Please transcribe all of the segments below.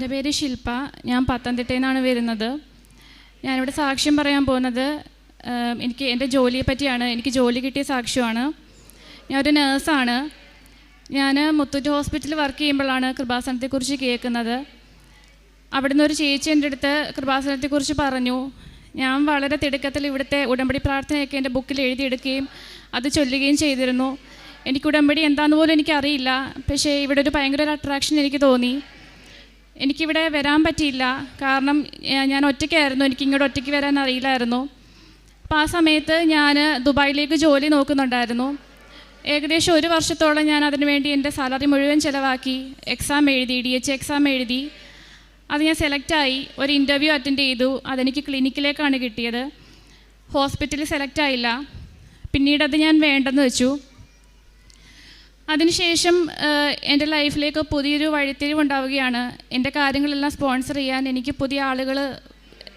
എന്റെ പേര് ശില്പ. ഞാൻ പത്തനംതിട്ടയിൽ നിന്നാണ് വരുന്നത്. ഞാനിവിടെ സാക്ഷ്യം പറയാൻ പോകുന്നത് എനിക്ക് എന്റെ ജോലിയെ പറ്റിയാണ്. എനിക്ക് ജോലി കിട്ടിയ സാക്ഷ്യമാണ്. ഞാൻ ഒരു നേഴ്സാണ്. ഞാൻ മുത്തൂറ്റ് ഹോസ്പിറ്റലിൽ വർക്ക് ചെയ്യുമ്പോഴാണ് കൃപാസനത്തെക്കുറിച്ച് കേൾക്കുന്നത്. അവിടുന്ന് ഒരു ചേച്ചി എന്റെ അടുത്ത് കൃപാസനത്തെക്കുറിച്ച് പറഞ്ഞു. ഞാൻ വളരെ തിടുക്കത്തിൽ ഇവിടുത്തെ ഉടമ്പടി പ്രാർത്ഥനയൊക്കെ എന്റെ ബുക്കിൽ എഴുതിയെടുക്കുകയും അത് ചൊല്ലുകയും ചെയ്തിരുന്നു. എനിക്ക് ഉടമ്പടി എന്താണെന്ന് പോലും എനിക്കറിയില്ല. പക്ഷേ ഇവിടെ ഒരു ഭയങ്കര ഒരു അട്രാക്ഷൻ എനിക്ക് തോന്നി. എനിക്കിവിടെ വരാൻ പറ്റിയില്ല. കാരണം ഞാൻ ഒറ്റയ്ക്കായിരുന്നു. എനിക്ക് ഇങ്ങോട്ട് ഒറ്റയ്ക്ക് വരാൻ അറിയില്ലായിരുന്നു. അപ്പോൾ ആ സമയത്ത് ഞാൻ ദുബായിലേക്ക് ജോലി നോക്കുന്നുണ്ടായിരുന്നു. ഏകദേശം ഒരു വർഷത്തോളം ഞാൻ അതിനു വേണ്ടി എന്റെ സാലറി മുഴുവൻ ചിലവാക്കി. എക്സാം എഴുതി ഡി എച്ച് എക്സാം എഴുതി. അത് ഞാൻ സെലക്റ്റായി ഒരു ഇന്റർവ്യൂ അറ്റൻഡ് ചെയ്തു. അതെനിക്ക് ക്ലിനിക്കിലേക്കാണ് കിട്ടിയത്. ഹോസ്പിറ്റലിൽ സെലക്ട് ആയില്ല. പിന്നീട് അത് ഞാൻ വേണ്ടെന്ന് വെച്ചു. അതിനുശേഷം എന്റെ ലൈഫിലേക്ക് പുതിയൊരു വഴിത്തിരിവ് ഉണ്ടാവുകയാണ്. എന്റെ കാര്യങ്ങളെല്ലാം സ്പോൺസർ ചെയ്യാൻ എനിക്ക് പുതിയ ആളുകൾ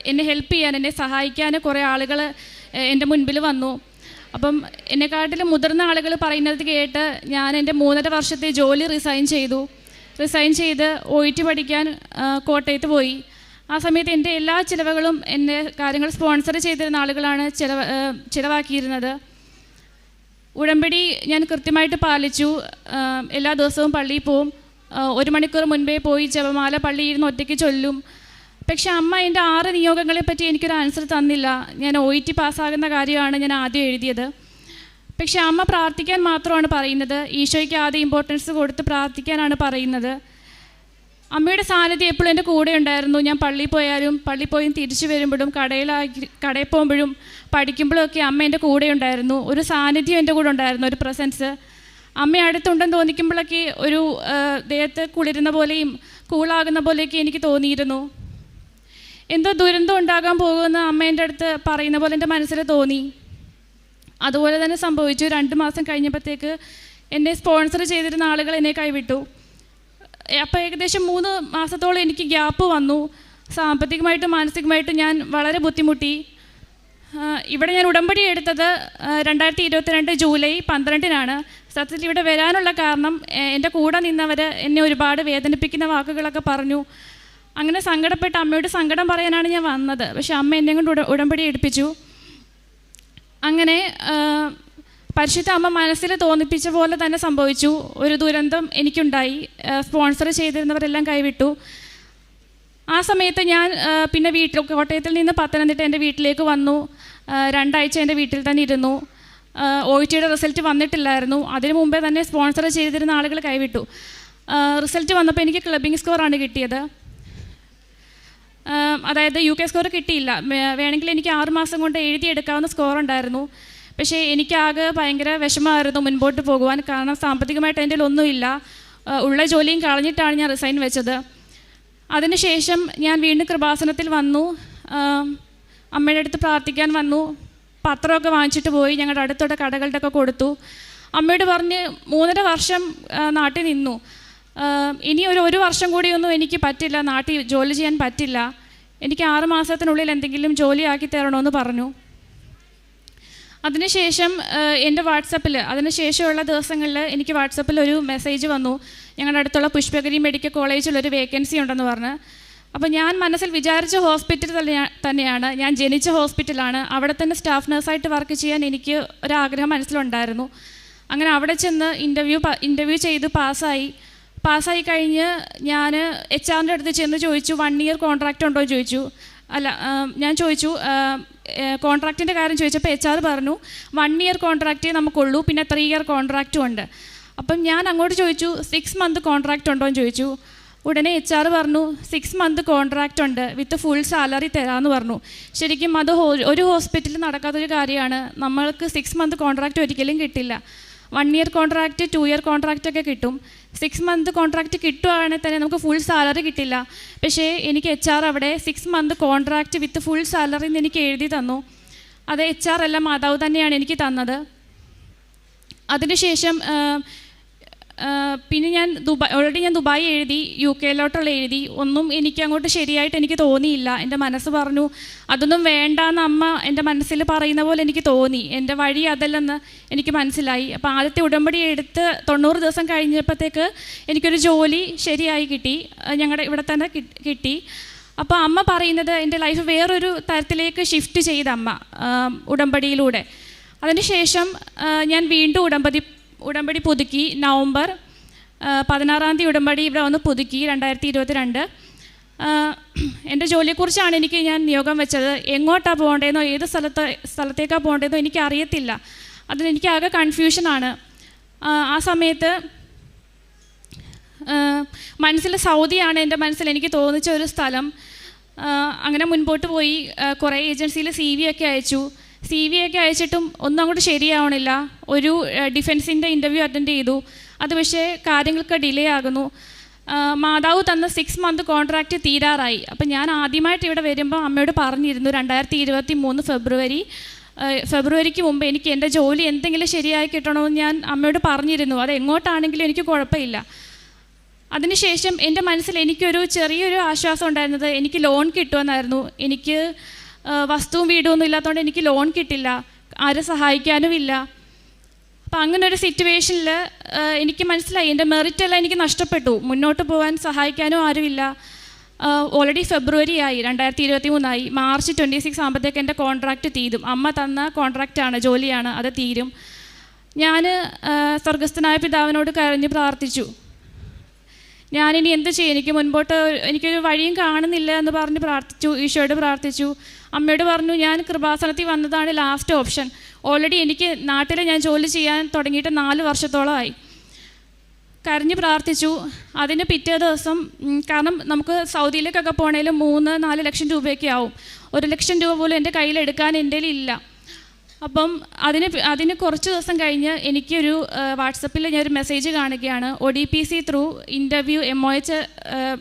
എന്നെ ഹെൽപ്പ് ചെയ്യാൻ എന്നെ സഹായിക്കാൻ കുറേ ആളുകൾ എന്റെ മുൻപിൽ വന്നു. അപ്പം എന്നെക്കാട്ടിലും മുതിർന്ന ആളുകൾ പറയുന്നത് കേട്ട് ഞാൻ എന്റെ മൂന്നര വർഷത്തെ ജോലി റിസൈൻ ചെയ്തു. റിസൈൻ ചെയ്ത് ഒ പഠിക്കാൻ കോട്ടയത്ത് പോയി. ആ സമയത്ത് എന്റെ എല്ലാ ചിലവുകളും എന്റെ കാര്യങ്ങൾ സ്പോൺസർ ചെയ്തിരുന്ന ആളുകളാണ് ചിലവ് ചിലവാക്കിയിരുന്നത്. ഉടമ്പടി ഞാൻ കൃത്യമായിട്ട് പാലിച്ചു. എല്ലാ ദിവസവും പള്ളിയിൽ പോവും. ഒരു മണിക്കൂർ മുൻപേ പോയി ജപമാല പള്ളിയിൽ ഇരുന്ന് ഒറ്റയ്ക്ക് ചൊല്ലും. പക്ഷെ അമ്മ എന്റെ ആറ് നിയോഗങ്ങളെ പറ്റി എനിക്കൊരു ആൻസർ തന്നില്ല. ഞാൻ ഒ ടി പാസ്സാകുന്ന കാര്യമാണ് ഞാൻ ആദ്യം എഴുതിയത്. പക്ഷെ അമ്മ പ്രാർത്ഥിക്കാൻ മാത്രമാണ് പറയുന്നത്. ഈശോയ്ക്ക് ആദ്യം ഇമ്പോർട്ടൻസ് കൊടുത്ത് പ്രാർത്ഥിക്കാനാണ് പറയുന്നത്. അമ്മയുടെ സാന്നിധ്യം എപ്പോഴും എന്റെ കൂടെ ഉണ്ടായിരുന്നു. ഞാൻ പള്ളിയിൽ പോയാലും പള്ളിയിൽ പോയി തിരിച്ചു വരുമ്പോഴും കടയിലാക്കി കടയിൽ പോകുമ്പോഴും പഠിക്കുമ്പോഴൊക്കെ അമ്മ എന്റെ കൂടെ ഉണ്ടായിരുന്നു. ഒരു സാന്നിധ്യം എന്റെ കൂടെ ഉണ്ടായിരുന്നു ഒരു പ്രസൻസ്. അമ്മ അടുത്തുണ്ടെന്ന് തോന്നിക്കുമ്പോഴൊക്കെ ഒരു ദേഹത്ത് കുളിരുന്ന പോലെയും കൂളാകുന്ന പോലെയൊക്കെ എനിക്ക് തോന്നിയിരുന്നു. എന്തോ ദുരന്തം ഉണ്ടാകാൻ പോകുമെന്ന് അമ്മ എന്റെ അടുത്ത് പറയുന്ന പോലെ എന്റെ മനസ്സിൽ തോന്നി. അതുപോലെ തന്നെ സംഭവിച്ചു. രണ്ട് മാസം കഴിഞ്ഞപ്പോഴത്തേക്ക് എന്നെ സ്പോൺസർ ചെയ്തിരുന്ന ആളുകൾ എന്നെ കൈവിട്ടു. അപ്പോൾ ഏകദേശം മൂന്ന് മാസത്തോളം എനിക്ക് ഗ്യാപ്പ് വന്നു. സാമ്പത്തികമായിട്ടും മാനസികമായിട്ടും ഞാൻ വളരെ ബുദ്ധിമുട്ടി. ഇവിടെ ഞാൻ ഉടമ്പടി എടുത്തത് രണ്ടായിരത്തി ഇരുപത്തിരണ്ട് ജൂലൈ പന്ത്രണ്ടിനാണ്. സത്യത്തിൽ ഇവിടെ വരാനുള്ള കാരണം എന്റെ കൂടെ നിന്നവർ എന്നെ ഒരുപാട് വേദനിപ്പിക്കുന്ന വാക്കുകളൊക്കെ പറഞ്ഞു. അങ്ങനെ സങ്കടപ്പെട്ട് അമ്മയോട് സങ്കടം പറയാനാണ് ഞാൻ വന്നത്. പക്ഷേ അമ്മ എന്നെ കൊണ്ട് ഉടമ്പടി എടുപ്പിച്ചു. അങ്ങനെ പരിശുദ്ധ അമ്മ മനസ്സിൽ തോന്നിപ്പിച്ച പോലെ തന്നെ സംഭവിച്ചു. ഒരു ദുരന്തം എനിക്കുണ്ടായി. സ്പോൺസർ ചെയ്തിരുന്നവരെല്ലാം കൈവിട്ടു. ആ സമയത്ത് ഞാൻ പിന്നെ വീട്ടിൽ കോട്ടയത്തിൽ നിന്ന് പത്തനംതിട്ട എന്റെ വീട്ടിലേക്ക് വന്നു. രണ്ടാഴ്ച എന്റെ വീട്ടിൽ തന്നെ ഇരുന്നു. ഒ ടിയുടെ റിസൾട്ട് വന്നിട്ടില്ലായിരുന്നു. അതിനു മുമ്പേ തന്നെ സ്പോൺസർ ചെയ്തിരുന്ന ആളുകൾ കൈവിട്ടു. റിസൾട്ട് വന്നപ്പോൾ എനിക്ക് ക്ലബിംഗ് സ്കോറാണ് കിട്ടിയത്. അതായത് യു കെ സ്കോർ കിട്ടിയില്ല. വേണമെങ്കിൽ എനിക്ക് ആറുമാസം കൊണ്ട് എഴുതിയെടുക്കാവുന്ന സ്കോർ ഉണ്ടായിരുന്നു. പക്ഷേ എനിക്കാകെ ഭയങ്കര വിഷമമായിരുന്നു മുൻപോട്ട് പോകുവാൻ. കാരണം സാമ്പത്തികമായിട്ട് എന്റെ ഒന്നുമില്ല ഉള്ള ജോലിയും കളഞ്ഞിട്ടാണ് ഞാൻ റിസൈൻ വെച്ചത്. അതിനുശേഷം ഞാൻ വീണ്ടും കൃപാസനത്തിൽ വന്നു. അമ്മയുടെ അടുത്ത് പ്രാർത്ഥിക്കാൻ വന്നു. പത്രമൊക്കെ വാങ്ങിച്ചിട്ട് പോയി. ഞങ്ങളുടെ അടുത്തുള്ള കടകളുടെ ഒക്കെ കൊടുത്തു. അമ്മയോട് പറഞ്ഞ് മൂന്നര വർഷം നാട്ടിൽ നിന്നു. ഇനി ഒരു ഒരു വർഷം കൂടിയൊന്നും എനിക്ക് പറ്റില്ല. നാട്ടിൽ ജോലി ചെയ്യാൻ പറ്റില്ല. എനിക്ക് ആറ് മാസത്തിനുള്ളിൽ എന്തെങ്കിലും ജോലിയാക്കി തരണമെന്ന് പറഞ്ഞു. അതിനുശേഷം എന്റെ വാട്സപ്പിൽ അതിനുശേഷമുള്ള ദിവസങ്ങളിൽ എനിക്ക് വാട്സപ്പിൽ ഒരു മെസ്സേജ് വന്നു. ഞങ്ങളുടെ അടുത്തുള്ള പുഷ്പഗിരി മെഡിക്കൽ കോളേജിൽ ഒരു വേക്കൻസി ഉണ്ടെന്ന് പറഞ്ഞ്. അപ്പോൾ ഞാൻ മനസ്സിൽ വിചാരിച്ച ഹോസ്പിറ്റൽ തന്നെയാ- തന്നെയാണ്. ഞാൻ ജനിച്ച ഹോസ്പിറ്റലാണ്. അവിടെ തന്നെ സ്റ്റാഫ് നഴ്സായിട്ട് വർക്ക് ചെയ്യാൻ എനിക്ക് ഒരാഗ്രഹം മനസ്സിലുണ്ടായിരുന്നു. അങ്ങനെ അവിടെ ചെന്ന് ഇന്റർവ്യൂ ഇന്റർവ്യൂ ചെയ്ത് പാസ്സായി. പാസ്സായി കഴിഞ്ഞ് ഞാൻ എച്ച് ആറിന്റെ അടുത്ത് ചെന്ന് ചോദിച്ചു വൺ ഇയർ കോൺട്രാക്റ്റ് ഉണ്ടോ? എന്ന് ചോദിച്ചു. അല്ല ഞാൻ ചോദിച്ചു കോൺട്രാക്റ്റിന്റെ കാര്യം ചോദിച്ചപ്പോൾ എച്ച് ആർ പറഞ്ഞു വൺ ഇയർ കോൺട്രാക്റ്റേ നമുക്കുള്ളൂ പിന്നെ ത്രീ ഇയർ കോൺട്രാക്റ്റും ഉണ്ട്. അപ്പം ഞാൻ അങ്ങോട്ട് ചോദിച്ചു സിക്സ് മന്ത് കോൺട്രാക്റ്റ് ഉണ്ടോ? എന്ന് ചോദിച്ചു. ഉടനെ എച്ച് ആർ പറഞ്ഞു സിക്സ് മന്ത് കോൺട്രാക്റ്റ് ഉണ്ട് വിത്ത് ഫുൾ സാലറി തരാമെന്ന് പറഞ്ഞു. ശരിക്കും അത് ഒരു ഹോസ്പിറ്റലിൽ നടക്കാത്തൊരു കാര്യമാണ്. നമ്മൾക്ക് സിക്സ് മന്ത് കോൺട്രാക്റ്റ് ഒരിക്കലും കിട്ടില്ല. One year contract two year contract ഒക്കെ കിട്ടും. സിക്സ് മന്ത് കോൺട്രാക്റ്റ് കിട്ടുവാണെങ്കിൽ തന്നെ നമുക്ക് ഫുൾ സാലറി കിട്ടില്ല. പക്ഷേ എനിക്ക് എച്ച് ആർ അവിടെ six month contract with full salary എന്ന് എനിക്ക് എഴുതി തന്നു. അത് എച്ച് ആർ എല്ലാം മാതാവ് തന്നെയാണ് എനിക്ക് തന്നത്. അതിനുശേഷം പിന്നെ ഞാൻ ദുബായ് ഓൾറെഡി ഞാൻ ദുബായ് എഴുതി യു കെയിലോട്ടുള്ള എഴുതി. ഒന്നും എനിക്ക് അങ്ങോട്ട് ശരിയായിട്ട് എനിക്ക് തോന്നിയില്ല. എന്റെ മനസ്സ് പറഞ്ഞു അതൊന്നും വേണ്ട എന്ന് അമ്മ എന്റെ മനസ്സിൽ പറയുന്ന പോലെ എനിക്ക് തോന്നി. എന്റെ വഴി അതല്ലെന്ന് എനിക്ക് മനസ്സിലായി. അപ്പോൾ ആദ്യത്തെ ഉടമ്പടി എടുത്ത് തൊണ്ണൂറ് ദിവസം കഴിഞ്ഞപ്പോഴത്തേക്ക് എനിക്കൊരു ജോലി ശരിയായി കിട്ടി. ഞങ്ങളുടെ ഇവിടെ തന്നെ കിട്ടി- അപ്പോൾ അമ്മ പറയുന്നത് എന്റെ ലൈഫ് വേറൊരു തരത്തിലേക്ക് ഷിഫ്റ്റ് ചെയ്ത അമ്മ ഉടമ്പടിയിലൂടെ. അതിനുശേഷം ശേഷം ഞാൻ വീണ്ടും ഉടമ്പടി ഉടമ്പടി പുതുക്കി നവംബർ പതിനാറാം തീയതി ഉടമ്പടി ഇവിടെ വന്ന് പുതുക്കി രണ്ടായിരത്തി ഇരുപത്തി രണ്ട് എന്റെ ജോലിയെക്കുറിച്ചാണ് എനിക്ക് ഞാൻ നിയോഗം വെച്ചത്. എങ്ങോട്ടാണ് പോകേണ്ടതെന്നോ ഏത് സ്ഥലത്ത് സ്ഥലത്തേക്കാണ് പോകേണ്ടതെന്നോ എനിക്ക് അറിയത്തില്ല അതിലെനിക്ക് ആകെ കൺഫ്യൂഷനാണ് ആ, സമയത്ത് മനസ്സിൽ സൗദിയാണ് എന്റെ മനസ്സിൽ എനിക്ക് തോന്നിച്ച ഒരു സ്ഥലം. അങ്ങനെ മുൻപോട്ട് പോയി കുറേ ഏജൻസിയിൽ സി വി ഒക്കെ അയച്ചു. സി വി ഒക്കെ അയച്ചിട്ടും ഒന്നും അങ്ങോട്ട് ശരിയാവണില്ല. ഒരു ഡിഫൻസിന്റെ ഇന്റർവ്യൂ അറ്റൻഡ് ചെയ്തു. അത് പക്ഷേ കാര്യങ്ങൾക്ക് ഡിലേ ആകുന്നു. മാതാവ് തന്ന സിക്സ് മന്ത് കോൺട്രാക്റ്റ് തീരാറായി. അപ്പം ഞാൻ ആദ്യമായിട്ട് ഇവിടെ വരുമ്പോൾ അമ്മയോട് പറഞ്ഞിരുന്നു രണ്ടായിരത്തി ഇരുപത്തി മൂന്ന് ഫെബ്രുവരി ഫെബ്രുവരിക്ക് മുമ്പ് എനിക്ക് എന്റെ ജോലി എന്തെങ്കിലും ശരിയായി കിട്ടണമെന്ന് ഞാൻ അമ്മയോട് പറഞ്ഞിരുന്നു. അത് എങ്ങോട്ടാണെങ്കിലും എനിക്ക് കുഴപ്പമില്ല. അതിനുശേഷം എന്റെ മനസ്സിൽ എനിക്കൊരു ചെറിയൊരു ആശ്വാസം ഉണ്ടായിരുന്നത് എനിക്ക് ലോൺ കിട്ടുമെന്നായിരുന്നു. എനിക്ക് വസ്തുവും വീടും ഒന്നും ഇല്ലാത്തതുകൊണ്ട് എനിക്ക് ലോൺ കിട്ടില്ല. ആരെ സഹായിക്കാനും ഇല്ല അപ്പം അങ്ങനെ ഒരു സിറ്റുവേഷനിൽ എനിക്ക് മനസ്സിലായി. എന്റെ മെറിറ്റ് എല്ലാം എനിക്ക് നഷ്ടപ്പെട്ടു. മുന്നോട്ട് പോകാൻ സഹായിക്കാനും ആരുമില്ല. ഓൾറെഡി ഫെബ്രുവരി ആയി. രണ്ടായിരത്തി ഇരുപത്തി മൂന്നായി മാർച്ച് ട്വന്റി സിക്സ് ആകുമ്പോഴത്തേക്ക് എന്റെ കോൺട്രാക്റ്റ് തീരും. അമ്മ തന്ന കോൺട്രാക്റ്റാണ് ജോലിയാണ് അത് തീരും. ഞാൻ സ്വർഗസ്ഥനായ പിതാവിനോട് കരഞ്ഞ് പ്രാർത്ഥിച്ചു. ഞാനിനി എന്ത് ചെയ്യും? എനിക്ക് മുൻപോട്ട് എനിക്കൊരു വഴിയും കാണുന്നില്ല എന്ന് പറഞ്ഞ് പ്രാർത്ഥിച്ചു ഈശോയോട് പ്രാർത്ഥിച്ചു. അമ്മയോട് പറഞ്ഞു ഞാൻ കൃപാസനത്തിൽ വന്നതാണ് ലാസ്റ്റ് ഓപ്ഷൻ ഓൾറെഡി എനിക്ക് നാട്ടിൽ ഞാൻ ജോലി ചെയ്യാൻ തുടങ്ങിയിട്ട് നാല് വർഷത്തോളമായി. കരഞ്ഞ് പ്രാർത്ഥിച്ചു. അതിന് പിറ്റേ ദിവസം കാരണം നമുക്ക് സൗദിയിലേക്കൊക്കെ പോകണേൽ മൂന്ന് നാല് ലക്ഷം രൂപയൊക്കെ ആവും. ഒരു ലക്ഷം രൂപ പോലും എന്റെ കയ്യിൽ എടുക്കാൻ എന്റെ ഇല്ല. അപ്പം അതിന് അതിന് കുറച്ച് ദിവസം കഴിഞ്ഞ് എനിക്കൊരു വാട്സപ്പിൽ ഞാനൊരു മെസ്സേജ് കാണുകയാണ്. O D P C through interview M O H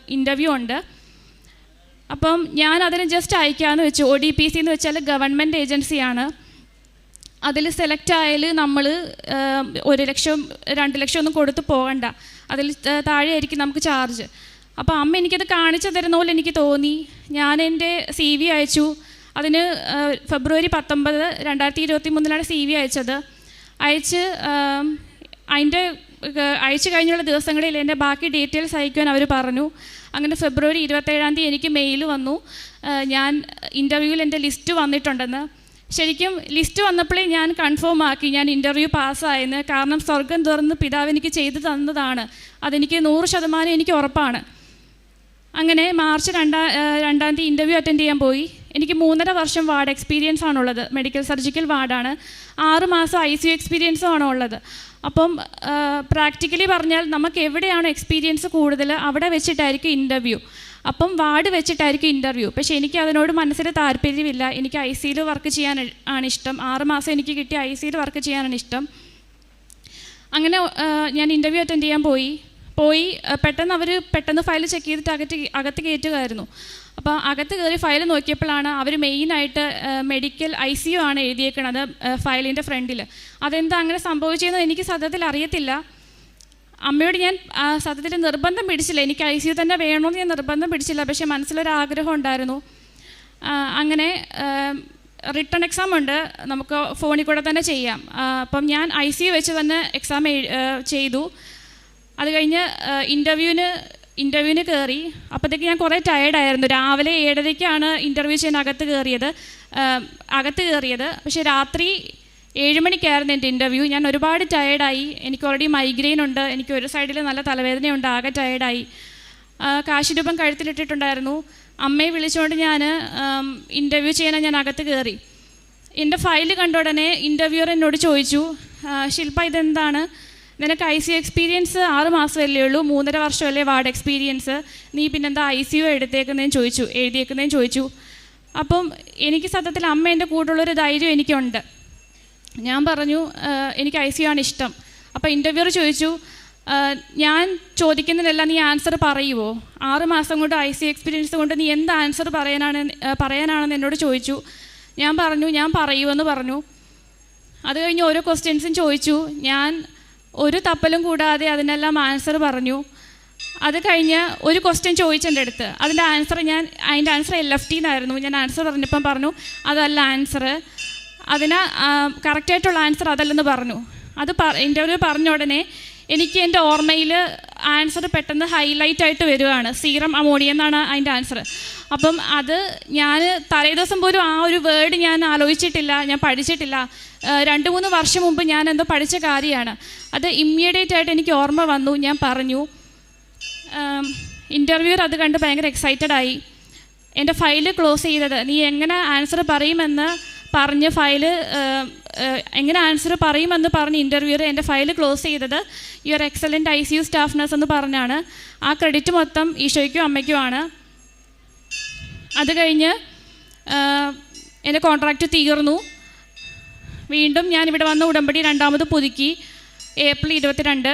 interview ഉണ്ട്. അപ്പം ഞാൻ അതിന് ജസ്റ്റ് അയക്കാമെന്ന് വെച്ചു. ഒ ഡി പി സി എന്ന് വെച്ചാൽ ഗവൺമെന്റ് ഏജൻസിയാണ് അതിൽ സെലക്ട് ആയാൽ നമ്മൾ ഒരു ലക്ഷം രണ്ട് ലക്ഷം ഒന്നും കൊടുത്ത് പോകണ്ട. അതിൽ താഴെ താഴെയായിരിക്കും നമുക്ക് ചാർജ് അപ്പോൾ അമ്മ എനിക്കത് കാണിച്ചു തരുന്ന പോലെ എനിക്ക് തോന്നി. ഞാൻ എന്റെ സി വി അയച്ചു. അതിന് ഫെബ്രുവരി പത്തൊമ്പത് രണ്ടായിരത്തി ഇരുപത്തി മൂന്നിലാണ് സി വി അയച്ചത്. അയച്ച് അതിന്റെ അയച്ചു കഴിഞ്ഞുള്ള ദിവസങ്ങളിൽ എന്റെ ബാക്കി ഡീറ്റെയിൽസ് അയക്കുവാൻ അവർ പറഞ്ഞു. അങ്ങനെ ഫെബ്രുവരി ഇരുപത്തേഴാം തീയതി എനിക്ക് മെയിൽ വന്നു. ഞാൻ ഇന്റർവ്യൂവിൽ എന്റെ ലിസ്റ്റ് വന്നിട്ടുണ്ടെന്ന്. ശരിക്കും ലിസ്റ്റ് വന്നപ്പോഴേ ഞാൻ കൺഫേം ആക്കി. ഞാൻ ഇന്റർവ്യൂ പാസ്സായെന്ന് കാരണം സ്വർഗം തുറന്ന് പിതാവ് എനിക്ക് ചെയ്തു തന്നതാണ്. അതെനിക്ക് നൂറ് ശതമാനം എനിക്ക് ഉറപ്പാണ്. അങ്ങനെ മാർച്ച് രണ്ടാം രണ്ടാം തീയതി ഇന്റർവ്യൂ അറ്റൻഡ് ചെയ്യാൻ പോയി. എനിക്ക് മൂന്നര വർഷം വാർഡ് എക്സ്പീരിയൻസ് ആണുള്ളത്. മെഡിക്കൽ സർജിക്കൽ വാർഡാണ്. ആറ് മാസം ഐ സി യു എക്സ്പീരിയൻസും ആണ് ഉള്ളത്. അപ്പം പ്രാക്ടിക്കലി പറഞ്ഞാൽ നമുക്ക് എവിടെയാണ് എക്സ്പീരിയൻസ് കൂടുതൽ? അവിടെ വെച്ചിട്ടായിരിക്കും ഇന്റർവ്യൂ അപ്പം വാർഡ് വെച്ചിട്ടായിരിക്കും ഇന്റർവ്യൂ പക്ഷേ എനിക്ക് അതിനോട് മനസ്സിൽ താല്പര്യമില്ല. എനിക്ക് ഐ സിയിൽ വർക്ക് ചെയ്യാൻ ആണ് ഇഷ്ടം. ആറ് മാസം എനിക്ക് കിട്ടിയ ഐ സിയിൽ വർക്ക് ചെയ്യാനാണ് ഇഷ്ടം. അങ്ങനെ ഞാൻ ഇന്റർവ്യൂ അറ്റൻഡ് ചെയ്യാൻ പോയി. പോയി പെട്ടെന്ന് അവർ പെട്ടെന്ന് ഫയൽ ചെക്ക് ചെയ്തിട്ട് അകത്ത് അകത്ത് കയറ്റുകയായിരുന്നു. അപ്പോൾ അകത്ത് കയറി ഫയൽ നോക്കിയപ്പോഴാണ് അവർ മെയിനായിട്ട് മെഡിക്കൽ ഐ സി യു ആണ് എഴുതിയേക്കുന്നത് ഫയലിന്റെ ഫ്രണ്ടിൽ അതെന്താ അങ്ങനെ സംഭവിച്ചതെന്ന് എനിക്ക് സത്യത്തിൽ അറിയത്തില്ല. അമ്മയോട് ഞാൻ സത്യത്തിൽ നിർബന്ധം പിടിച്ചില്ല. എനിക്ക് ഐ സി യു തന്നെ വേണമെന്ന് ഞാൻ നിർബന്ധം പിടിച്ചില്ല. പക്ഷേ മനസ്സിലൊരു ആഗ്രഹം ഉണ്ടായിരുന്നു അങ്ങനെ റിട്ടേൺ എക്സാം ഉണ്ട്. നമുക്ക് ഫോണിൽ കൂടെ തന്നെ ചെയ്യാം. അപ്പം ഞാൻ ഐ സി യു വെച്ച് തന്നെ എക്സാം ചെയ്തു. അത് കഴിഞ്ഞ് ഇന്റർവ്യൂവിന് ഇന്റർവ്യൂവിന് കയറി അപ്പോഴത്തേക്ക് ഞാൻ കുറേ ടയേർഡായിരുന്നു രാവിലെ ഏഴരയ്ക്കാണ് ഇന്റർവ്യൂ ചെയ്യാൻ അകത്ത് കയറിയത് അകത്ത് കയറിയത് പക്ഷേ രാത്രി ഏഴ് മണിക്കായിരുന്നു എന്റെ ഇന്റർവ്യൂ ഞാൻ ഒരുപാട് ടയേർഡായി എനിക്ക് ഓൾറെഡി മൈഗ്രെയിൻ ഉണ്ട്. എനിക്ക് ഒരു സൈഡിൽ നല്ല തലവേദനയുണ്ട് ആകെ ടയേർഡായി കാശിരൂപം കഴുത്തിലിട്ടിട്ടുണ്ടായിരുന്നു. അമ്മയെ വിളിച്ചുകൊണ്ട് ഞാൻ ഇന്റർവ്യൂ ചെയ്യാൻ ഞാൻ അകത്ത് കയറി എന്റെ ഫയൽ കണ്ട ഉടനെ ഇന്റർവ്യൂർ എന്നോട് ചോദിച്ചു "ആ, ശില്പ ഇതെന്താണ്? നിനക്ക് ഐ സി യു എക്സ്പീരിയൻസ് ആറ് മാസമല്ലേ ഉള്ളൂ? മൂന്നര വർഷമല്ലേ വാർഡ് എക്സ്പീരിയൻസ്? നീ പിന്നെന്താ ഐ സി യു എടുത്തേക്കുന്നതെന്ന് ചോദിച്ചു എഴുതിയേക്കുന്നതെന്ന് ചോദിച്ചു. അപ്പം എനിക്ക് സത്യത്തിൽ അമ്മ എന്റെ കൂടെയുള്ളൊരു ധൈര്യം എനിക്കുണ്ട്. ഞാൻ പറഞ്ഞു എനിക്ക് ഐ സി യു ആണ് ഇഷ്ടം. അപ്പോൾ ഇന്റർവ്യൂർ ചോദിച്ചു ഞാൻ ചോദിക്കുന്നതിനെല്ലാം നീ ആൻസർ പറയുമോ ആറ് മാസം കൊണ്ട് ഐ സി എക്സ്പീരിയൻസ് കൊണ്ട് നീ എന്ത് ആൻസർ പറയാനാണ് പറയാനാണെന്ന് എന്നോട് ചോദിച്ചു. ഞാൻ പറഞ്ഞു ഞാൻ പറയുമെന്ന് പറഞ്ഞു. അത് കഴിഞ്ഞ് ഓരോ ക്വസ്റ്റ്യൻസും ചോദിച്ചു. ഞാൻ ഒരു തപ്പലും കൂടാതെ അതിനെല്ലാം ആൻസർ പറഞ്ഞു. അത് കഴിഞ്ഞ് ഒരു ക്വസ്റ്റ്യൻ ചോദിച്ചെന്റെ അടുത്ത്. അതിന്റെ ആൻസർ ഞാൻ അതിന്റെ ആൻസർ എൽ എഫ് ടി എന്നായിരുന്നു ഞാൻ ആൻസർ പറഞ്ഞപ്പം പറഞ്ഞു അതല്ല ആൻസർ അതിന് കറക്റ്റായിട്ടുള്ള ആൻസർ അതല്ലെന്ന് പറഞ്ഞു. അത് പ ഇന്റർവ്യൂ പറഞ്ഞ ഉടനെ എനിക്ക് എന്റെ ഓർമ്മയിൽ ആൻസർ പെട്ടെന്ന് ഹൈലൈറ്റ് ആയിട്ട് വരുവാണ്. സീറം അമോണിയ എന്നാണ് അതിന്റെ ആൻസർ. അപ്പം അത് ഞാൻ തലേദിവസം പോലും ആ ഒരു വേർഡ് ഞാൻ ആലോചിച്ചിട്ടില്ല ഞാൻ പഠിച്ചിട്ടില്ല. രണ്ട് മൂന്ന് വർഷം മുമ്പ് ഞാൻ എന്തോ പഠിച്ച കാര്യമാണ്. അത് ഇമ്മീഡിയറ്റ് ആയിട്ട് എനിക്ക് ഓർമ്മ വന്നു ഞാൻ പറഞ്ഞു. ഇന്റർവ്യൂർ അത് കണ്ട് ഭയങ്കര എക്സൈറ്റഡ് ആയി. എന്റെ ഫയൽ ക്ലോസ് ചെയ്തത് നീ എങ്ങനെ ആൻസർ പറയുമെന്ന് പറഞ്ഞ് ഫയൽ എങ്ങനെ ആൻസർ പറയുമെന്ന് പറഞ്ഞ് ഇന്റർവ്യൂർ എന്റെ ഫയൽ ക്ലോസ് ചെയ്തത് your excellent I C U staff nurse എന്ന് പറഞ്ഞാണ്. ആ ക്രെഡിറ്റ് മൊത്തം ഈശോയ്ക്കും അമ്മയ്ക്കുമാണ് അത് കഴിഞ്ഞ് എന്റെ കോൺട്രാക്റ്റ് തീർന്നു. വീണ്ടും ഞാൻ ഇവിടെ വന്ന ഉടമ്പടി രണ്ടാമത് പുതുക്കി ഏപ്രിൽ ഇരുപത്തിരണ്ട്.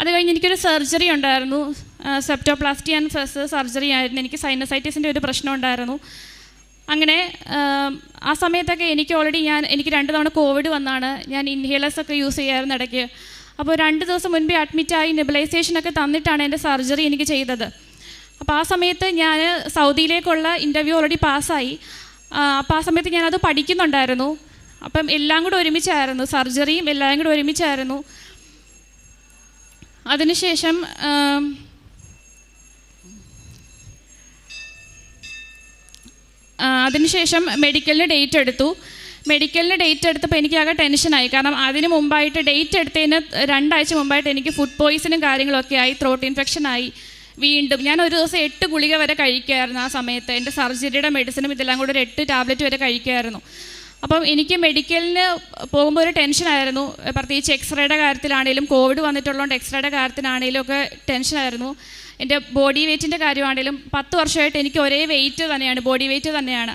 അത് കഴിഞ്ഞ് എനിക്കൊരു സർജറി ഉണ്ടായിരുന്നു. സെപ്റ്റോപ്ലാസ്റ്റി ആൻഡ് ഫെസ് സർജറി ആയിരുന്നു. എനിക്ക് സൈനസൈറ്റിസിന്റെ ഒരു പ്രശ്നം ഉണ്ടായിരുന്നു. അങ്ങനെ ആ സമയത്തൊക്കെ എനിക്ക് ഓൾറെഡി ഞാൻ എനിക്ക് രണ്ട് തവണ കോവിഡ് വന്നാണ്. ഞാൻ ഇൻഹേലേഴ്സ് ഒക്കെ യൂസ് ചെയ്യാമായിരുന്നു ഇടയ്ക്ക്. അപ്പോൾ രണ്ട് ദിവസം മുൻപേ അഡ്മിറ്റായി നെബിലൈസേഷൻ ഒക്കെ തന്നിട്ടാണ് എന്റെ സർജറി എനിക്ക് ചെയ്തത്. അപ്പോൾ ആ സമയത്ത് ഞാൻ സൗദിയിലേക്കുള്ള ഇന്റർവ്യൂ ഓൾറെഡി പാസ്സായി അപ്പോൾ ആ സമയത്ത് ഞാനത് പഠിക്കുന്നുണ്ടായിരുന്നു. അപ്പം എല്ലാം കൂടെ ഒരുമിച്ചായിരുന്നു. സർജറിയും എല്ലാം കൂടെ ഒരുമിച്ചായിരുന്നു. അതിനുശേഷം അതിനുശേഷം മെഡിക്കലിന് ഡേറ്റ് എടുത്തു. മെഡിക്കലിന് ഡേറ്റ് എടുത്തപ്പോൾ എനിക്ക് ആകെ ടെൻഷനായി കാരണം അതിന് മുമ്പായിട്ട് ഡേറ്റ് എടുത്തതിന് രണ്ടാഴ്ച മുമ്പായിട്ട് എനിക്ക് ഫുഡ് പോയിസണും കാര്യങ്ങളൊക്കെ ആയി ത്രോട്ട് ഇൻഫെക്ഷൻ ആയി. വീണ്ടും ഞാൻ ഒരു ദിവസം എട്ട് ഗുളിക വരെ കഴിക്കുമായിരുന്നു ആ സമയത്ത്. എന്റെ സർജറിയുടെ മെഡിസിനും ഇതെല്ലാം കൂടെ ഒരു എട്ട് ടാബ്ലറ്റ് വരെ കഴിക്കുമായിരുന്നു അപ്പം എനിക്ക് മെഡിക്കലിന് പോകുമ്പോൾ ഒരു ടെൻഷനായിരുന്നു പ്രത്യേകിച്ച് എക്സ്റേയുടെ കാര്യത്തിലാണെങ്കിലും കോവിഡ് വന്നിട്ടുള്ളതുകൊണ്ട് എക്സ്റേയുടെ കാര്യത്തിലാണെങ്കിലും ഒക്കെ ടെൻഷനായിരുന്നു എന്റെ ബോഡി വെയ്റ്റിന്റെ കാര്യമാണെങ്കിലും പത്ത് വർഷമായിട്ട് എനിക്ക് ഒരേ വെയിറ്റ് തന്നെയാണ് ബോഡി വെയിറ്റ് തന്നെയാണ്.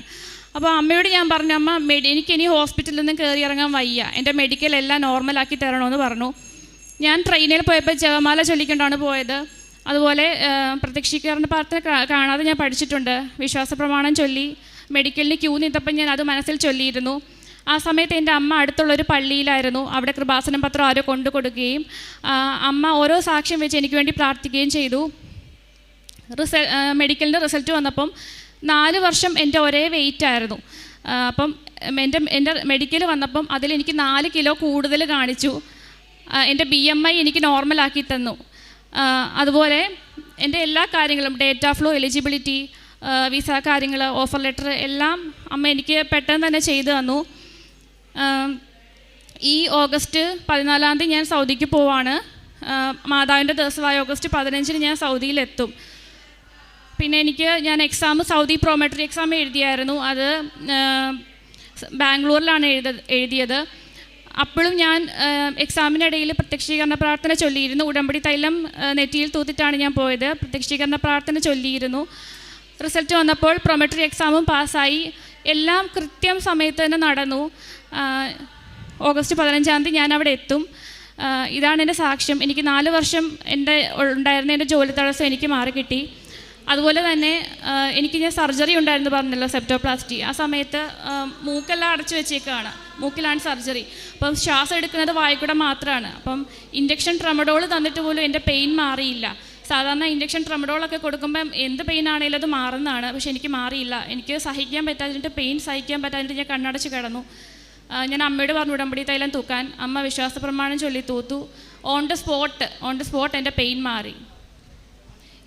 അപ്പോൾ അമ്മയോട് ഞാൻ പറഞ്ഞു അമ്മ മെഡി എനിക്കിനി ഹോസ്പിറ്റലിൽ നിന്ന് കയറി ഇറങ്ങാൻ വയ്യ. എന്റെ മെഡിക്കൽ എല്ലാം നോർമലാക്കി തരണമെന്ന് പറഞ്ഞു. ഞാൻ ട്രെയിനിൽ പോയപ്പോൾ ജപമാല ചൊല്ലിക്കൊണ്ടാണ് പോയത്. അതുപോലെ പ്രത്യക്ഷീകരണ പ്രാർത്ഥന കാണാതെ ഞാൻ പഠിച്ചിട്ടുണ്ട്. വിശ്വാസ പ്രമാണം ചൊല്ലി മെഡിക്കലിന് ക്യൂ നിന്നപ്പം ഞാൻ അത് മനസ്സിൽ ചൊല്ലിയിരുന്നു. ആ സമയത്ത് എന്റെ അമ്മ അടുത്തുള്ളൊരു പള്ളിയിലായിരുന്നു. അവിടെ കൃപാസനം പത്രം ആരോ കൊണ്ടു കൊടുക്കുകയും അമ്മ ഓരോ സാക്ഷ്യം വെച്ച് എനിക്ക് വേണ്ടി പ്രാർത്ഥിക്കുകയും ചെയ്തു. റിസൽ മെഡിക്കലിന്റെ റിസൾട്ട് വന്നപ്പം നാല് വർഷം എന്റെ ഒരേ വെയിറ്റ് ആയിരുന്നു. അപ്പം എന്റെ എന്റെ മെഡിക്കൽ വന്നപ്പം അതിലെനിക്ക് നാല് കിലോ കൂടുതൽ കാണിച്ചു. എന്റെ ബി എം ഐ എനിക്ക് നോർമലാക്കി തന്നു. അതുപോലെ എന്റെ എല്ലാ കാര്യങ്ങളും ഡേറ്റ ഫ്ലോ എലിജിബിലിറ്റി വിസ കാര്യങ്ങൾ ഓഫർ ലെറ്റർ എല്ലാം അമ്മ എനിക്ക് പെട്ടെന്ന് തന്നെ ചെയ്തു തന്നു. ഈ ഓഗസ്റ്റ് പതിനാലാം തീയതി ഞാൻ സൗദിക്ക് പോവാണ്. മാതാവിന്റെ ദിവസമായ ഓഗസ്റ്റ് പതിനഞ്ചിന് ഞാൻ സൗദിയിലെത്തും. പിന്നെ എനിക്ക് ഞാൻ എക്സാം സൗദി പ്രോമെട്രി എക്സാം എഴുതിയായിരുന്നു. അത് ബാംഗ്ലൂരിലാണ് എഴുത എഴുതിയത്. അപ്പോഴും ഞാൻ എക്സാമിനിടയിൽ പ്രത്യക്ഷീകരണ പ്രാർത്ഥന ചൊല്ലിയിരുന്നു. ഉടമ്പടി തൈലം നെറ്റിയിൽ തൂത്തിട്ടാണ് ഞാൻ പോയത്. പ്രത്യക്ഷീകരണ പ്രാർത്ഥന ചൊല്ലിയിരുന്നു. റിസൾട്ട് വന്നപ്പോൾ പ്രൊമെട്രി എക്സാമും പാസ്സായി. എല്ലാം കൃത്യം സമയത്ത് തന്നെ നടന്നു. ഓഗസ്റ്റ് പതിനഞ്ചാം തീയതി ഞാൻ അവിടെ എത്തും. ഇതാണ് എന്റെ സാക്ഷ്യം. എനിക്ക് നാല് വർഷം എന്റെ ഉണ്ടായിരുന്ന എന്റെ ജോലി തടസ്സം എനിക്ക് മാറിക്കിട്ടി. അതുപോലെ തന്നെ എനിക്ക് ഞാൻ സർജറി ഉണ്ടായിരുന്നു പറഞ്ഞല്ലോ സെപ്റ്റോപ്ലാസ്റ്റി. ആ സമയത്ത് മൂക്കെല്ലാം അടച്ചു വെച്ചേക്കാണ്. മൂക്കിലാണ് സർജറി. അപ്പം ശ്വാസം എടുക്കുന്നത് വായിക്കൂടെ മാത്രമാണ് അപ്പം ഇൻഡക്ഷൻ ട്രമഡോൾ തന്നിട്ട് പോലും എന്റെ പെയിൻ മാറിയില്ല. സാധാരണ ഇൻഡക്ഷൻ ട്രമഡോളൊക്കെ കൊടുക്കുമ്പം എന്ത് പെയിൻ ആണെങ്കിലും അത് മാറുന്നതാണ്. പക്ഷെ എനിക്ക് മാറിയില്ല. എനിക്ക് സഹിക്കാൻ പറ്റാതിട്ട് പെയിൻ സഹിക്കാൻ പറ്റാതിട്ട് ഞാൻ കണ്ണടച്ച് കിടന്നു. ഞാൻ അമ്മയോട് പറഞ്ഞു ഉടമ്പടി തൈലം തൂക്കാൻ. അമ്മ വിശ്വാസ പ്രമാണം ചൊല്ലി തൂത്തു. On the spot on the spot എന്റെ പെയിൻ മാറി.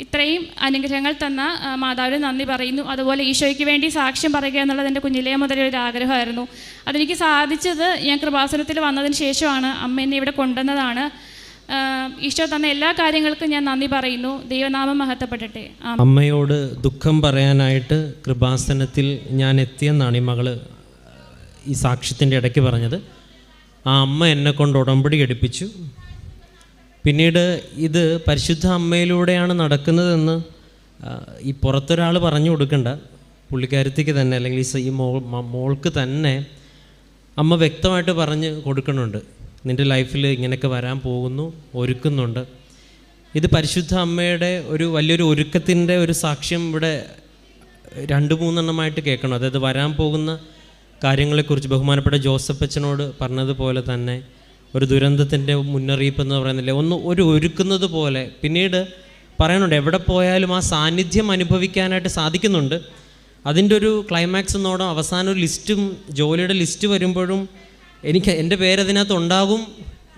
ഇത്രയും അനുഗ്രഹങ്ങൾ തന്ന മാതാവിന് നന്ദി പറയുന്നു. അതുപോലെ ഈശോയ്ക്ക് വേണ്ടി സാക്ഷ്യം പറയുക എന്നുള്ളത് എന്റെ കുഞ്ഞിലേ മുതൽ ഒരു ആഗ്രഹമായിരുന്നു. അതെനിക്ക് സാധിച്ചത് ഞാൻ കൃപാസനത്തിൽ വന്നതിന് ശേഷമാണ് അമ്മ എന്നെ ഇവിടെ കൊണ്ടുവന്നതാണ്. ഈശോ തന്ന എല്ലാ കാര്യങ്ങൾക്കും ഞാൻ നന്ദി പറയുന്നു. ദൈവനാമം മഹത്വപ്പെടട്ടെ. അമ്മയോട് ദുഃഖം പറയാനായിട്ട് കൃപാസനത്തിൽ ഞാൻ എത്തിയെന്നാണ് ഈ മകൾ ഈ സാക്ഷ്യത്തിന്റെ ഇടയ്ക്ക് പറഞ്ഞത്. ആ അമ്മ എന്നെ കൊണ്ട് ഉടമ്പടി എടുപ്പിച്ചു. പിന്നീട് ഇത് പരിശുദ്ധ അമ്മയിലൂടെയാണ് നടക്കുന്നതെന്ന് ഈ പുറത്തൊരാൾ പറഞ്ഞു കൊടുക്കണ്ട. പുള്ളിക്കാരത്തിക്ക് തന്നെ അല്ലെങ്കിൽ ഈ മോൾ മോൾക്ക് തന്നെ അമ്മ വ്യക്തമായിട്ട് പറഞ്ഞ് കൊടുക്കുന്നുണ്ട്. നിന്റെ ലൈഫിൽ ഇങ്ങനെയൊക്കെ വരാൻ പോകുന്നു ഒരുക്കുന്നുണ്ട്. ഇത് പരിശുദ്ധ അമ്മയുടെ ഒരു വലിയൊരു ഒരുക്കത്തിന്റെ ഒരു സാക്ഷ്യം ഇവിടെ രണ്ട് മൂന്നെണ്ണമായിട്ട് കേൾക്കണം. അതായത് വരാൻ പോകുന്ന കാര്യങ്ങളെക്കുറിച്ച് ബഹുമാനപ്പെട്ട ജോസഫ് അച്ഛനോട് പറഞ്ഞതുപോലെ തന്നെ ഒരു ദുരന്തത്തിന്റെ മുന്നറിയിപ്പ് എന്ന് പറയുന്നില്ലേ? ഒന്ന് ഒരു ഒരുക്കുന്നത് പോലെ. പിന്നീട് പറയുന്നുണ്ട് എവിടെ പോയാലും ആ സാന്നിധ്യം അനുഭവിക്കാനായിട്ട് സാധിക്കുന്നുണ്ട്. അതിന്റെ ഒരു ക്ലൈമാക്സ് എന്നോടും അവസാന ഒരു ലിസ്റ്റും ജോലിയുടെ ലിസ്റ്റ് വരുമ്പോഴും എനിക്ക് എന്റെ പേരതിനകത്ത് ഉണ്ടാകും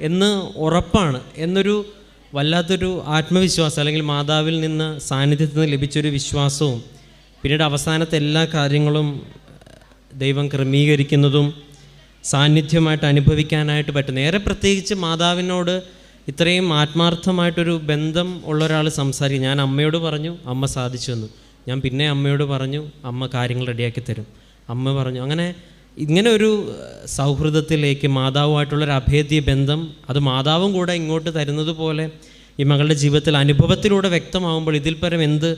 എന്ന് ഉറപ്പാണ്. എന്നൊരു വല്ലാത്തൊരു ആത്മവിശ്വാസം അല്ലെങ്കിൽ മാതാവിൽ നിന്ന് സാന്നിധ്യത്തിൽ നിന്ന് ലഭിച്ചൊരു വിശ്വാസവും പിന്നീട് അവസാനത്തെ എല്ലാ കാര്യങ്ങളും ദൈവം ക്രമീകരിക്കുന്നതും സാന്നിധ്യമായിട്ട് അനുഭവിക്കാനായിട്ട് പറ്റും നേരെ പ്രത്യേകിച്ച് മാതാവിനോട് ഇത്രയും ആത്മാർത്ഥമായിട്ടൊരു ബന്ധം ഉള്ള ഒരാൾ സംസാരിക്കും. ഞാൻ അമ്മയോട് പറഞ്ഞു അമ്മ സാധിച്ചു തന്നു ഞാൻ പിന്നെ അമ്മയോട് പറഞ്ഞു അമ്മ കാര്യങ്ങൾ റെഡിയാക്കി തരും. അമ്മ പറഞ്ഞു അങ്ങനെ ഇങ്ങനെ ഒരു സൗഹൃദത്തിലേക്ക് മാതാവുമായിട്ടുള്ളൊരു അഭേദ്യ ബന്ധം അത് മാതാവും കൂടെ ഇങ്ങോട്ട് തരുന്നത് പോലെ ഈ മകളുടെ ജീവിതത്തിൽ അനുഭവത്തിലൂടെ വ്യക്തമാകുമ്പോൾ ഇതിൽ പരം എന്ത്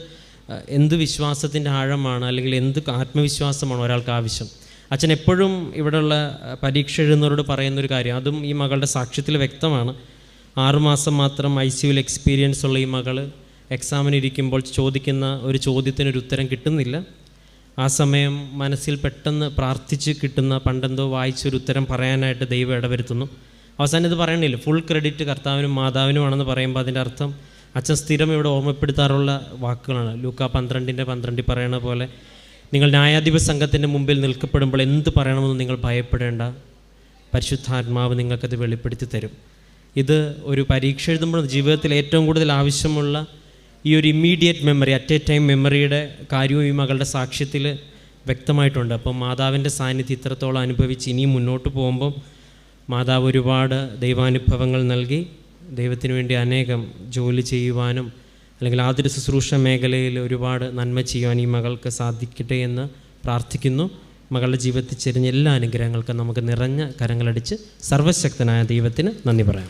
എന്ത് വിശ്വാസത്തിന്റെ ആഴമാണ് അല്ലെങ്കിൽ എന്ത് ആത്മവിശ്വാസമാണ് ഒരാൾക്ക് ആവശ്യം? അച്ഛൻ എപ്പോഴും ഇവിടെയുള്ള പരീക്ഷ എഴുതുന്നവരോട് പറയുന്നൊരു കാര്യം. അതും ഈ മകളുടെ സാക്ഷ്യത്തിൽ വ്യക്തമാണ്. ആറുമാസം മാത്രം ഐ സിയുൽ എക്സ്പീരിയൻസ് ഉള്ള ഈ മകൾ എക്സാമിന് ഇരിക്കുമ്പോൾ ചോദിക്കുന്ന ഒരു ചോദ്യത്തിനൊരു ഉത്തരം കിട്ടുന്നില്ല. ആ സമയം മനസ്സിൽ പെട്ടെന്ന് പ്രാർത്ഥിച്ച് കിട്ടുന്ന പണ്ടെന്തോ വായിച്ചൊരു ഉത്തരം പറയാനായിട്ട് ദൈവം ഇടവരുത്തുന്നു. അവസാനം ഇത് പറയണില്ല. ഫുൾ ക്രെഡിറ്റ് കർത്താവിനും മാതാവിനുമാണെന്ന് പറയുമ്പോൾ അതിന്റെ അർത്ഥം അച്ഛൻ സ്ഥിരം ഇവിടെ ഓർമ്മപ്പെടുത്താറുള്ള വാക്കുകളാണ്. ലൂക്ക പന്ത്രണ്ടിന്റെ പന്ത്രണ്ടിൽ പറയണ പോലെ നിങ്ങൾ ന്യായാധിപ സംഘത്തിന്റെ മുമ്പിൽ നിൽക്കപ്പെടുമ്പോൾ എന്ത് പറയണമെന്ന് നിങ്ങൾ ഭയപ്പെടേണ്ട? പരിശുദ്ധാത്മാവ് നിങ്ങൾക്കത് വെളിപ്പെടുത്തി തരും. ഇത് ഒരു പരീക്ഷ എഴുതുമ്പോൾ ജീവിതത്തിൽ ഏറ്റവും കൂടുതൽ ആവശ്യമുള്ള ഈ ഒരു immediate memory at a time മെമ്മറിയുടെ കാര്യവും ഈ മകളുടെ സാക്ഷ്യത്തിൽ വ്യക്തമായിട്ടുണ്ട്. അപ്പം മാതാവിന്റെ സാന്നിധ്യം ഇത്രത്തോളം അനുഭവിച്ച് ഇനിയും മുന്നോട്ട് പോകുമ്പം മാതാവ് ഒരുപാട് ദൈവാനുഭവങ്ങൾ നൽകി. ദൈവത്തിന് വേണ്ടി അനേകം ജോലി ചെയ്യുവാനും അല്ലെങ്കിൽ ആതുര ശുശ്രൂഷ മേഖലയിൽ ഒരുപാട് നന്മ ചെയ്യുവാൻ ഈ മകൾക്ക് സാധിക്കട്ടെ എന്ന് പ്രാർത്ഥിക്കുന്നു. മകളുടെ ജീവിതത്തിൽ ചെരിഞ്ഞ എല്ലാ അനുഗ്രഹങ്ങൾക്കും നമുക്ക് നിറഞ്ഞ കരങ്ങളടിച്ച് സർവശക്തനായ ദൈവത്തിന് നന്ദി പറയാം.